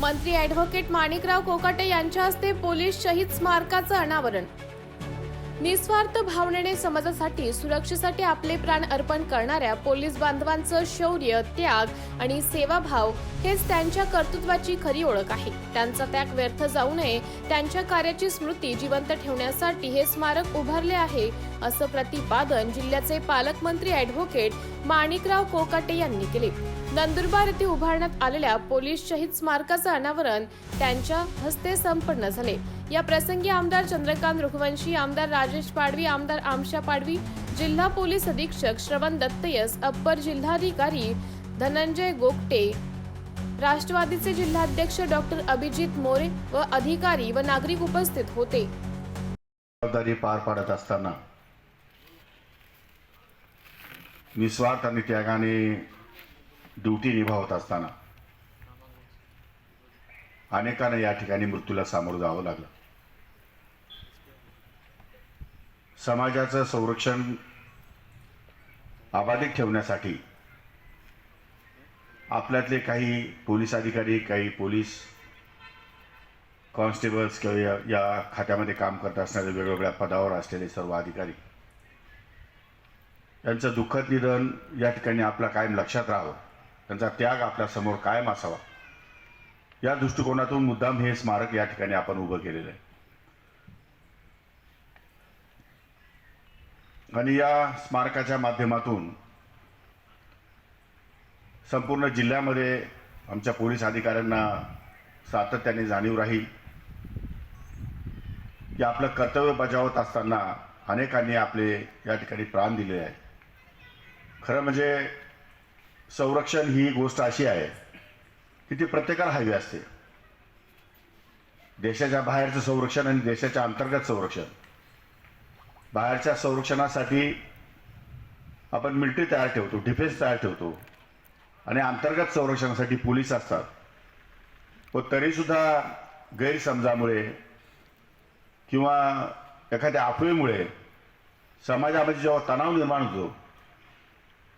मंत्री ॲडव्होकेट माणिकराव कोकाटे यांच्या हस्ते पोलीस शहीद स्मारकाचं अनावरण. निस्वार्थ भावनेने समाजासाठी सुरक्षेसाठी आपले प्राण अर्पण करणाऱ्या पोलीस बांधवांचं शौर्य त्याग आणि सेवाभाव हेच त्यांच्या कर्तृत्वाची खरी ओळख आहे. त्यांचा त्याग व्यर्थ जाऊ नये त्यांच्या कार्याची स्मृती जिवंत ठेवण्यासाठी हे स्मारक उभारले आहे असं प्रतिपादन जिल्ह्याचे पालकमंत्री ॲडव्होकेट माणिकराव कोकाटे यांनी केले. नंदुरबार येथे उभारण्यात आलेल्या पोलीस शहीद स्मारकाचं अनावरण त्यांच्या हस्ते संपन्न झाले. या प्रसंगी आमदार चंद्रकांत रघुवंशी आमदार राजेश पाडवी आमदार आमशा पाडवी जिल्हा पोलीस अधीक्षक श्रवण दत्तयस अप्पर जिल्हाधिकारी धनंजय गोगटे राष्ट्रवादीचे जिल्हाध्यक्ष डॉक्टर अभिजित मोरे व अधिकारी व नागरिक उपस्थित होते. जबाबदारी पार पाडत असताना निस्वार्थ आणि त्यागाने ड्युटी निभावत असताना. अनेकांना या ठिकाणी मृत्यूला सामोरं जावं लागलं. समाजाचं संरक्षण अबाधित ठेवण्यासाठी आपल्यातले काही पोलीस अधिकारी काही पोलीस कॉन्स्टेबल्स किंवा या या खात्यामध्ये काम करत असणारे वेगवेगळ्या पदावर असलेले सर्व अधिकारी यांचं दुःखद निधन या ठिकाणी आपलं कायम लक्षात राहावं. त्यांचा त्याग आपल्यासमोर कायम असावा. या दृष्टिकोनातून मुद्दाम हे स्मारक या ठिकाणी आपण उभं केलेलं आहे. आणि या स्मारकाच्या माध्यमातून संपूर्ण जिल्ह्यामध्ये आमच्या पोलीस अधिकाऱ्यांना सातत्याने जाणीव राहील की आपलं कर्तव्य बजावत असताना अनेकांनी आपले या ठिकाणी प्राण दिले आहे. खरं म्हणजे संरक्षण ही गोष्ट अशी आहे की ती प्रत्येकाला हवी असते. देशाच्या बाहेरचं संरक्षण आणि देशाच्या अंतर्गत संरक्षण. बाहेरच्या संरक्षणासाठी आपण मिलिटरी तयार ठेवतो डिफेन्स तयार ठेवतो. आणि अंतर्गत संरक्षणासाठी पोलीस असतात. व तरीसुद्धा गैरसमजामुळे किंवा एखाद्या अफवेमुळे समाजामध्ये जेव्हा तणाव निर्माण होतो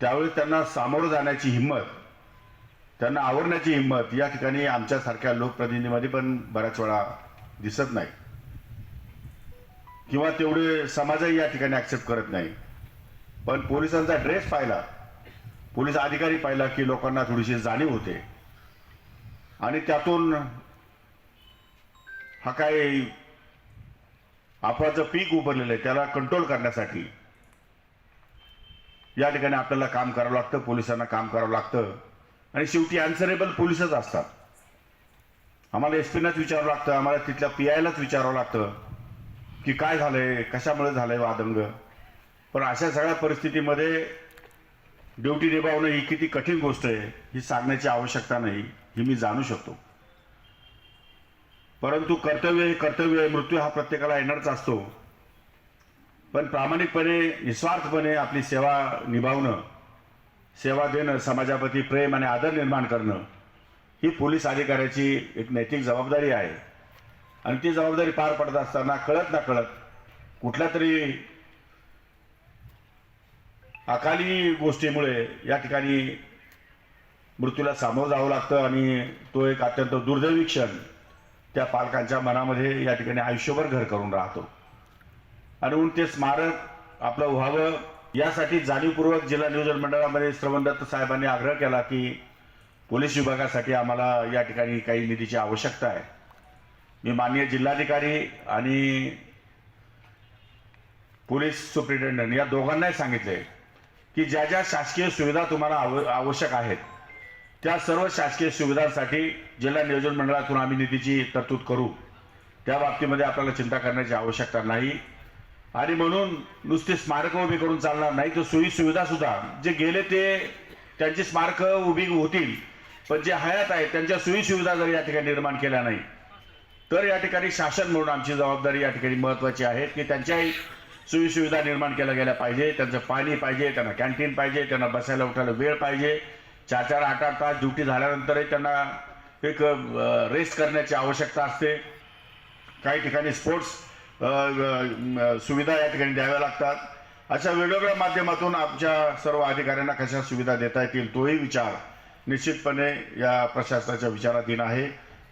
त्यावेळी त्यांना सामोरं जाण्याची हिंमत त्यांना आवडण्याची हिंमत या ठिकाणी आमच्यासारख्या लोकप्रतिनिधीमध्ये पण बऱ्याच वेळा दिसत नाही. किंवा तेवढे समाजही या ठिकाणी ॲक्सेप्ट करत नाही. पण पोलिसांचा ड्रेस पाहिला पोलीस अधिकारी पाहिला की लोकांना थोडीशी जाणीव होते. आणि त्यातून हा काय अफवाचं पीक उभरलेलं आहे त्याला कंट्रोल करण्यासाठी या ठिकाणी आपल्याला काम करावं लागतं पोलिसांना काम करावं लागतं. आणि शेवटी अन्सरेबल पोलिसच असतात. आम्हाला एस पीनाच विचारावं लागतं आम्हाला तिथल्या पी आयलाच विचारावं लागतं की काय झालंय कशामुळे झालंय वादंग पण अशा सगळ्या परिस्थितीमध्ये ड्युटी निभावणं ही किती कठीण गोष्ट आहे ही सांगण्याची आवश्यकता नाही ही मी जाणू शकतो. परंतु कर्तव्य हे कर्तव्य आहे मृत्यू हा प्रत्येकाला येणारच असतो. पण प्रामाणिकपणे निस्वार्थपणे आपली सेवा निभावणं सेवा देणं समाजाप्रती प्रेम आणि आदर निर्माण करणं ही पोलीस अधिकाऱ्याची एक नैतिक जबाबदारी आहे. आणि ती जबाबदारी पार पडत असताना कळत ना कळत कुठल्या तरी अकाली गोष्टीमुळे या ठिकाणी मृत्यूला सामोरं जावं लागतं आणि तो एक अत्यंत दुर्दैवी क्षण त्या पालकांच्या मनामध्ये या ठिकाणी आयुष्यभर घर करून राहतो. आणि म्हणून ते स्मारक आपलं व्हावं यासाठी जाणीवपूर्वक जिल्हा नियोजन मंडळामध्ये श्रवणदत्त साहेबांनी आग्रह केला की पोलीस विभागासाठी आम्हाला या ठिकाणी काही निधीची आवश्यकता आहे. मी माननीय जिल्हाधिकारी आणि पोलीस सुप्रिटेंडंट या दोघांनाही सांगितले की ज्या ज्या शासकीय सुविधा तुम्हाला आव आवश्यक आहेत त्या सर्व शासकीय सुविधांसाठी जिल्हा नियोजन मंडळातून आम्ही निधीची तरतूद करू. त्या बाबतीमध्ये आपल्याला चिंता करण्याची आवश्यकता नाही. आणि म्हणून नुसती स्मारकं उभी करून चालणार नाही तर सोयी सुविधा सुद्धा. जे गेले ते त्यांची स्मारकं उभी होतील पण जे हयात आहेत त्यांच्या सोयी सुविधा जर या ठिकाणी निर्माण केल्या नाही तर या ठिकाणी शासन म्हणून आमची जबाबदारी या ठिकाणी महत्वाची आहे की त्यांच्याही सोयी सुविधा निर्माण केल्या गेल्या पाहिजे त्यांचं पाणी पाहिजे त्यांना कॅन्टीन पाहिजे त्यांना बसायला उठायला वेळ पाहिजे. चार चार आठ आठ तास ड्युटी झाल्यानंतरही त्यांना एक रेस्ट करण्याची आवश्यकता असते. काही ठिकाणी स्पोर्ट्स सुविधा या ठिकाणी द्याव्या लागतात. अशा वेगवेगळ्या माध्यमातून आमच्या सर्व अधिकाऱ्यांना कशा सुविधा देता येतील तोही विचार निश्चितपणे या प्रशासनाच्या विचाराधीन आहे.